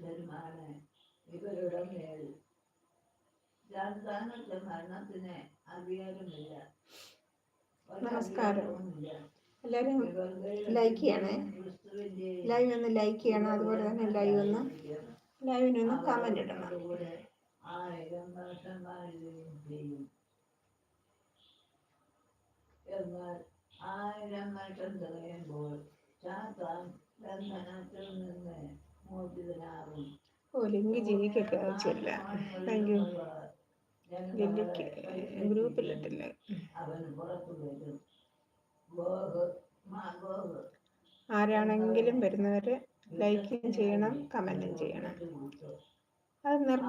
പരിശുദ്ധരുമാണ് ഇവരുടെ മേൽ. രാജധാനത്തെ മരണത്തിന് അധികാരമില്ല. നമസ്കാരം. എല്ലാവരും ലൈക്ക് ചെയ്യണേ. ലൈവ് ഒന്ന് ലൈക്ക് ചെയ്യണം. അതുപോലെ തന്നെ ലൈവ് ഒന്ന് ലൈവിനൊന്ന് കമന്റ് ഇടണം. ആയിരം വർഷം വാഴുകയും ചെയ്യും. എന്നാൽ ആയിരം വർഷം തികയുമ്പോൾ ചാത്താൻ ബന്ധനത്തിൽ നിന്ന് മോചിതനാകും ഓ ലിങ്ക് ജിനിക്കൊക്കെ അയച്ചില്ല താങ്ക് യു ജില്ലക്ക് ഗ്രൂപ്പിലിട്ടില്ല ആരാണെങ്കിലും വരുന്നവരെ ലൈക്കും ചെയ്യണം കമന്റും ചെയ്യണം. അത് നിർ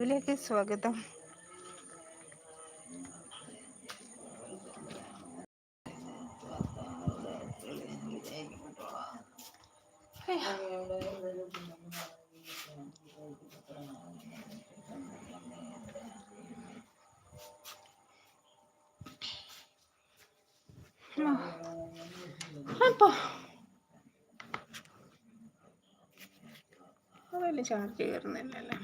ഇതിലേക്ക് സ്വാഗതം. അപ്പൊ അതിൽ ചാർജ് കയറുന്നില്ലല്ലേ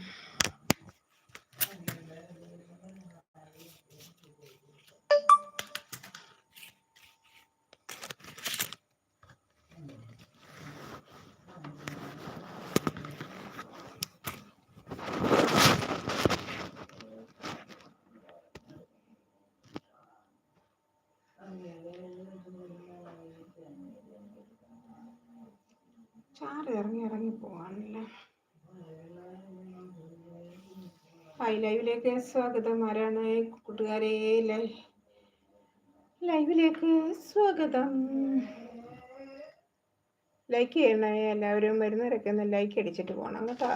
ചാറ് ഇറങ്ങി ഇറങ്ങി പോവാണല്ലേ ഹായ് ലൈവിലേക്ക് സ്വാഗതം. ആരാണ് കൂട്ടുകാരെ? ലൈവിലേക്ക് സ്വാഗതം. ലൈക്ക് ചെയ്യണേ എല്ലാവരും വരുന്നവരൊക്കെ ഒന്ന് ലൈക്ക് അടിച്ചിട്ട് പോകണം കേട്ടോ.